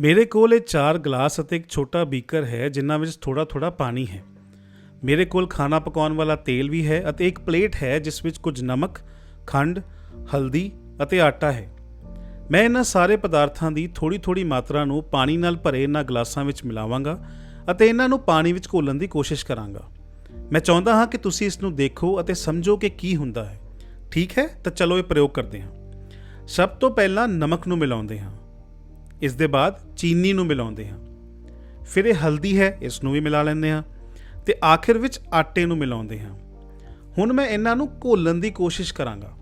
ਮੇਰੇ ਕੋਲ ਇਹ ਚਾਰ ਗਲਾਸ ਅਤੇ ਇੱਕ ਛੋਟਾ ਬੀਕਰ ਹੈ, ਜਿਨ੍ਹਾਂ ਵਿੱਚ ਥੋੜਾ ਥੋੜਾ ਪਾਣੀ ਹੈ। ਮੇਰੇ ਕੋਲ ਖਾਣਾ ਪਕਾਉਣ ਵਾਲਾ ਤੇਲ ਵੀ ਹੈ ਅਤੇ ਇੱਕ ਪਲੇਟ ਹੈ, ਜਿਸ ਵਿੱਚ ਕੁਝ ਨਮਕ, ਖੰਡ, ਹਲਦੀ ਅਤੇ ਆਟਾ ਹੈ। ਮੈਂ ਇਹਨਾਂ ਸਾਰੇ ਪਦਾਰਥਾਂ ਦੀ ਥੋੜੀ ਥੋੜੀ ਮਾਤਰਾ ਨੂੰ ਪਾਣੀ ਨਾਲ ਭਰੇ ਇਹਨਾਂ ਗਲਾਸਾਂ ਵਿੱਚ ਮਿਲਾਵਾਂਗਾ ਅਤੇ ਇਹਨਾਂ ਨੂੰ ਪਾਣੀ ਵਿੱਚ ਘੋਲਣ ਦੀ ਕੋਸ਼ਿਸ਼ ਕਰਾਂਗਾ। ਮੈਂ ਚਾਹੁੰਦਾ ਹਾਂ ਕਿ ਤੁਸੀਂ ਇਸ ਨੂੰ ਦੇਖੋ ਅਤੇ ਸਮਝੋ ਕਿ ਕੀ ਹੁੰਦਾ ਹੈ। ਠੀਕ ਹੈ? ਤਾਂ ਚਲੋ ਇਹ ਪ੍ਰਯੋਗ ਕਰਦੇ ਹਾਂ। ਸਭ ਤੋਂ ਪਹਿਲਾਂ ਨਮਕ ਨੂੰ ਮਿਲਾਉਂਦੇ ਹਾਂ। ਇਸ ਦੇ ਬਾਅਦ ਚੀਨੀ ਨੂੰ ਮਿਲਾਉਂਦੇ ਹਾਂ। ਫਿਰ ਇਹ ਹਲਦੀ ਹੈ, ਇਸ ਨੂੰ ਵੀ ਮਿਲਾ ਲੈਂਦੇ ਹਾਂ ਤੇ ਆਖਿਰ ਵਿੱਚ ਆਟੇ ਨੂੰ ਮਿਲਾਉਂਦੇ ਹਾਂ। ਹੁਣ ਮੈਂ ਇਹਨਾਂ ਨੂੰ ਘੋਲਣ ਦੀ ਕੋਸ਼ਿਸ਼ ਕਰਾਂਗਾ।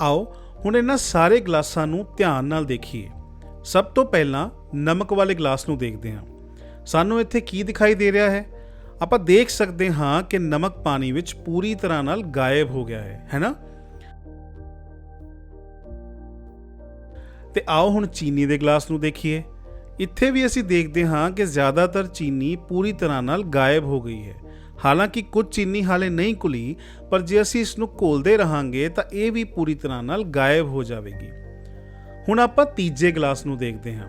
ਆਓ ਹੁਣ ਇਹਨਾਂ ਸਾਰੇ ਗਲਾਸਾਂ ਨੂੰ ਧਿਆਨ ਨਾਲ ਦੇਖੀਏ। ਸਭ ਤੋਂ ਪਹਿਲਾਂ ਨਮਕ ਵਾਲੇ ਗਲਾਸ ਨੂੰ ਦੇਖਦੇ ਹਾਂ। ਸਾਨੂੰ ਇੱਥੇ ਕੀ ਦਿਖਾਈ ਦੇ ਰਿਹਾ ਹੈ? ਆਪਾਂ ਦੇਖ ਸਕਦੇ ਹਾਂ ਕਿ ਨਮਕ ਪਾਣੀ ਵਿੱਚ ਪੂਰੀ ਤਰ੍ਹਾਂ ਨਾਲ ਗਾਇਬ ਹੋ ਗਿਆ ਹੈ ਹੈਨਾ ਤੇ ਆਓ ਹੁਣ ਚੀਨੀ ਦੇ ਗਲਾਸ ਨੂੰ ਦੇਖੀਏ। ਇੱਥੇ ਵੀ ਅਸੀਂ ਦੇਖਦੇ ਹਾਂ ਕਿ ਜ਼ਿਆਦਾਤਰ ਚੀਨੀ ਪੂਰੀ ਤਰ੍ਹਾਂ ਨਾਲ ਗਾਇਬ ਹੋ ਗਈ ਹੈ। ਹਾਲਾਂਕਿ ਕੁਝ ਚੀਨੀ ਹਾਲੇ ਨਹੀਂ ਘੁਲੀ ਪਰ ਜੇ ਅਸੀਂ ਇਸ ਨੂੰ ਘੋਲਦੇ ਰਹਾਂਗੇ ਤਾਂ ਇਹ ਵੀ ਪੂਰੀ ਤਰ੍ਹਾਂ ਨਾਲ ਗਾਇਬ ਹੋ ਜਾਵੇਗੀ। ਹੁਣ ਆਪਾਂ ਤੀਜੇ ਗਲਾਸ ਨੂੰ ਦੇਖਦੇ ਹਾਂ।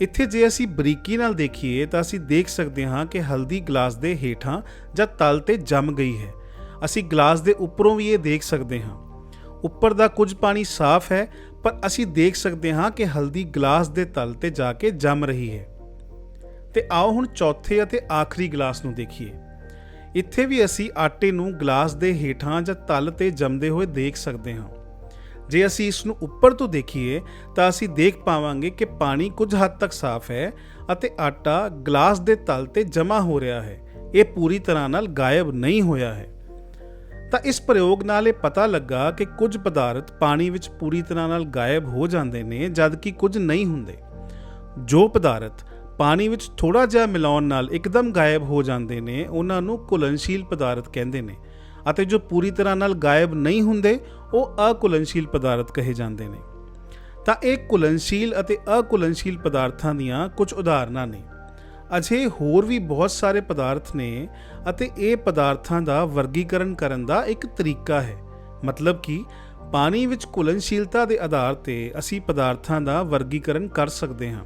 ਇੱਥੇ ਜੇ ਅਸੀਂ ਬਰੀਕੀ ਨਾਲ ਦੇਖੀਏ ਤਾਂ ਅਸੀਂ ਦੇਖ ਸਕਦੇ ਹਾਂ ਕਿ ਹਲਦੀ ਗਲਾਸ ਦੇ ਹੇਠਾਂ ਜਾਂ ਤਲ ਤੇ ਜੰਮ ਗਈ ਹੈ। ਅਸੀਂ ਗਲਾਸ ਦੇ ਉੱਪਰੋਂ ਵੀ ਇਹ ਦੇਖ ਸਕਦੇ ਹਾਂ। ਉੱਪਰ ਦਾ ਕੁਝ ਪਾਣੀ ਸਾਫ਼ ਹੈ, ਪਰ ਅਸੀਂ ਦੇਖ ਸਕਦੇ ਹਾਂ ਕਿ ਹਲਦੀ ਗਲਾਸ ਦੇ ਤਲ ਤੇ ਜਾ ਕੇ ਜੰਮ ਰਹੀ ਹੈ। ਤੇ ਆਓ ਹੁਣ ਚੌਥੇ ਅਤੇ ਆਖਰੀ ਗਲਾਸ ਨੂੰ ਦੇਖੀਏ। ਇੱਥੇ ਵੀ ਅਸੀਂ ਆਟੇ ਨੂੰ ਗਲਾਸ ਦੇ ਹੇਠਾਂ ਜਾਂ ਤਲ ਤੇ ਜੰਮਦੇ ਹੋਏ ਦੇਖ ਸਕਦੇ ਹਾਂ। ਜੇ ਅਸੀਂ ਇਸ ਨੂੰ ਉੱਪਰ ਤੋਂ ਦੇਖੀਏ ਤਾਂ ਅਸੀਂ ਦੇਖ ਪਾਵਾਂਗੇ ਕਿ ਪਾਣੀ ਕੁਝ ਹੱਦ ਤੱਕ ਸਾਫ਼ ਹੈ ਅਤੇ ਆਟਾ ਗਲਾਸ ਦੇ ਤਲ ਤੇ ਜਮ੍ਹਾਂ ਹੋ ਰਿਹਾ ਹੈ। ਇਹ ਪੂਰੀ ਤਰ੍ਹਾਂ ਨਾਲ ਗਾਇਬ ਨਹੀਂ ਹੋਇਆ ਹੈ। ਤਾਂ ਇਸ ਪ੍ਰਯੋਗ ਨਾਲ ਇਹ ਪਤਾ ਲੱਗਾ ਕਿ ਕੁਝ ਪਦਾਰਥ ਪਾਣੀ ਵਿੱਚ ਪੂਰੀ ਤਰ੍ਹਾਂ ਨਾਲ ਗਾਇਬ ਹੋ ਜਾਂਦੇ ਨੇ ਜਦਕਿ ਕੁਝ ਨਹੀਂ ਹੁੰਦੇ। ਜੋ ਪਦਾਰਥ ਪਾਣੀ ਵਿੱਚ ਥੋੜਾ ਜਿਹਾ ਮਿਲਾਉਣ ਨਾਲ ਇੱਕਦਮ ਗਾਇਬ ਹੋ ਜਾਂਦੇ ਨੇ, ਉਹਨਾਂ ਨੂੰ ਘੁਲਨਸ਼ੀਲ ਪਦਾਰਥ ਕਹਿੰਦੇ ਨੇ ਅਤੇ ਜੋ ਪੂਰੀ ਤਰ੍ਹਾਂ ਨਾਲ ਗਾਇਬ ਨਹੀਂ ਹੁੰਦੇ ਉਹ ਅਕੁਲਨਸ਼ੀਲ ਪਦਾਰਥ ਕਹੇ ਜਾਂਦੇ ਨੇ। ਤਾਂ ਇਹ ਕੁਲਨਸ਼ੀਲ ਅਤੇ ਅਕੁਲਨਸ਼ੀਲ ਪਦਾਰਥਾਂ ਦੀਆਂ ਕੁਝ ਉਦਾਹਰਨਾਂ ਨੇ। ਅਜੇ ਹੋਰ ਵੀ ਬਹੁਤ ਸਾਰੇ ਪਦਾਰਥ ਨੇ ਅਤੇ ਇਹ ਪਦਾਰਥਾਂ ਦਾ ਵਰਗੀਕਰਨ ਕਰਨ ਦਾ ਇੱਕ ਤਰੀਕਾ ਹੈ। ਮਤਲਬ ਕਿ ਪਾਣੀ ਵਿੱਚ ਕੁਲਨਸ਼ੀਲਤਾ ਦੇ ਆਧਾਰ ਤੇ ਅਸੀਂ ਪਦਾਰਥਾਂ ਦਾ ਵਰਗੀਕਰਨ ਕਰ ਸਕਦੇ ਹਾਂ।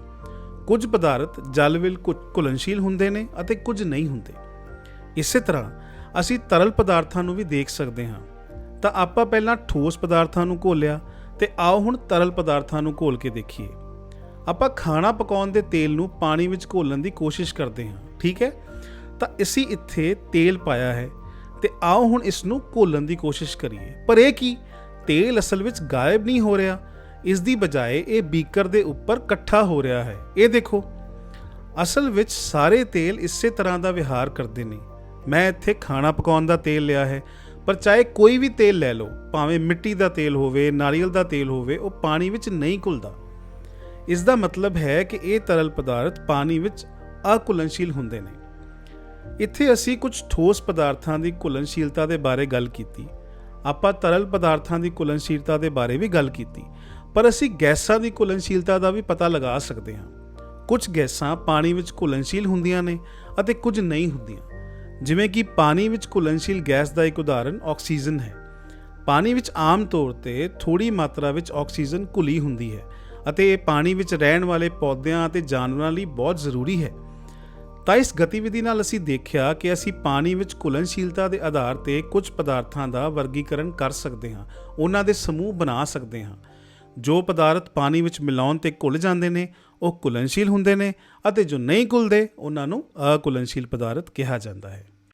ਕੁਝ ਪਦਾਰਥ ਜਲ ਵਿੱਚ ਘੁ- ਘੁਲਨਸ਼ੀਲ ਹੁੰਦੇ ਨੇ ਅਤੇ ਕੁਝ ਨਹੀਂ ਹੁੰਦੇ। ਇਸੇ ਤਰ੍ਹਾਂ ਅਸੀਂ ਤਰਲ ਪਦਾਰਥਾਂ ਨੂੰ ਵੀ ਦੇਖ ਸਕਦੇ ਹਾਂ। ਤਾਂ ਆਪਾਂ ਪਹਿਲਾਂ ਠੋਸ ਪਦਾਰਥਾਂ ਨੂੰ ਘੋਲਿਆ ਤੇ ਆਓ ਹੁਣ ਤਰਲ ਪਦਾਰਥਾਂ ਨੂੰ ਘੋਲ ਕੇ ਦੇਖੀਏ। ਆਪਾਂ ਖਾਣਾ ਪਕਾਉਣ ਦੇ ਤੇਲ ਨੂੰ ਪਾਣੀ ਵਿੱਚ ਘੋਲਣ ਦੀ ਕੋਸ਼ਿਸ਼ ਕਰਦੇ ਹਾਂ, ਠੀਕ ਹੈ? ਤਾਂ ਅਸੀਂ ਇੱਥੇ ਤੇਲ ਪਾਇਆ ਹੈ ਤੇ ਆਓ ਹੁਣ ਇਸ ਨੂੰ ਘੋਲਣ ਦੀ ਕੋਸ਼ਿਸ਼ ਕਰੀਏ। ਪਰ ਇਹ ਕੀ? ਤੇਲ ਅਸਲ ਵਿੱਚ ਗਾਇਬ ਨਹੀਂ ਹੋ ਰਿਹਾ। ਇਸ ਦੀ ਬਜਾਏ ਇਹ ਬੀਕਰ ਦੇ ਉੱਪਰ ਇਕੱਠਾ ਹੋ ਰਿਹਾ ਹੈ। ਇਹ ਦੇਖੋ। ਅਸਲ ਵਿੱਚ ਸਾਰੇ ਤੇਲ ਇਸੇ ਤਰ੍ਹਾਂ ਦਾ ਵਿਹਾਰ ਕਰਦੇ ਨੇ। ਮੈਂ ਇੱਥੇ ਖਾਣਾ ਪਕਾਉਣ ਦਾ ਤੇਲ ਲਿਆ ਹੈ। ਪਰ ਚਾਹੇ ਕੋਈ ਵੀ ਤੇਲ ਲੈ ਲਓ, ਭਾਵੇਂ ਮਿੱਟੀ ਦਾ ਤੇਲ ਹੋਵੇ, ਨਾਰੀਅਲ ਦਾ ਤੇਲ ਹੋਵੇ, ਉਹ ਪਾਣੀ ਵਿੱਚ ਨਹੀਂ ਘੁਲਦਾ। ਇਸ ਦਾ ਮਤਲਬ ਹੈ ਕਿ ਇਹ ਤਰਲ ਪਦਾਰਥ ਪਾਣੀ ਵਿੱਚ ਅਕੁਲਨਸ਼ੀਲ ਹੁੰਦੇ ਨੇ। ਇੱਥੇ ਅਸੀਂ ਕੁਝ ਠੋਸ ਪਦਾਰਥਾਂ ਦੀ ਘੁਲਨਸ਼ੀਲਤਾ ਦੇ ਬਾਰੇ ਗੱਲ ਕੀਤੀ। ਆਪਾਂ ਤਰਲ ਪਦਾਰਥਾਂ ਦੀ ਘੁਲਨਸ਼ੀਲਤਾ ਦੇ ਬਾਰੇ ਵੀ ਗੱਲ ਕੀਤੀ। ਪਰ ਅਸੀਂ ਗੈਸਾਂ ਦੀ ਘੁਲਨਸ਼ੀਲਤਾ ਦਾ ਵੀ ਪਤਾ ਲਗਾ ਸਕਦੇ ਹਾਂ। ਕੁਝ ਗੈਸਾਂ ਪਾਣੀ ਵਿੱਚ ਘੁਲਨਸ਼ੀਲ ਹੁੰਦੀਆਂ ਨੇ ਅਤੇ ਕੁਝ ਨਹੀਂ ਹੁੰਦੀਆਂ। ਜਿਵੇਂ ਕਿ ਪਾਣੀ ਵਿੱਚ ਘੁਲਨਸ਼ੀਲ ਗੈਸ ਦਾ ਇੱਕ ਉਦਾਹਰਨ ਆਕਸੀਜਨ ਹੈ। ਪਾਣੀ ਵਿੱਚ ਆਮ ਤੌਰ ਤੇ ਥੋੜੀ ਮਾਤਰਾ ਵਿੱਚ ਆਕਸੀਜਨ ਘੁਲੀ ਹੁੰਦੀ ਹੈ ਅਤੇ ਇਹ ਪਾਣੀ ਵਿੱਚ ਰਹਿਣ ਵਾਲੇ ਪੌਦਿਆਂ ਅਤੇ ਜਾਨਵਰਾਂ ਲਈ ਬਹੁਤ ਜ਼ਰੂਰੀ ਹੈ। ਤਾਂ ਇਸ ਗਤੀਵਿਧੀ ਨਾਲ ਅਸੀਂ ਦੇਖਿਆ ਕਿ ਅਸੀਂ ਪਾਣੀ ਵਿੱਚ ਘੁਲਨਸ਼ੀਲਤਾ ਦੇ ਆਧਾਰ ਤੇ ਕੁਝ ਪਦਾਰਥਾਂ ਦਾ ਵਰਗੀਕਰਨ ਕਰ ਸਕਦੇ ਹਾਂ, ਉਹਨਾਂ ਦੇ ਸਮੂਹ ਬਣਾ ਸਕਦੇ ਹਾਂ। ਜੋ ਪਦਾਰਥ ਪਾਣੀ ਵਿੱਚ ਮਿਲਾਉਣ ਤੇ ਘੁਲ ਜਾਂਦੇ ਨੇ, ਉਹ ਘੁਲਨਸ਼ੀਲ ਹੁੰਦੇ ਨੇ ਅਤੇ ਜੋ ਨਹੀਂ ਘੁਲਦੇ, ਉਹਨਾਂ ਨੂੰ ਅਘੁਲਨਸ਼ੀਲ ਪਦਾਰਥ ਕਿਹਾ ਜਾਂਦਾ ਹੈ।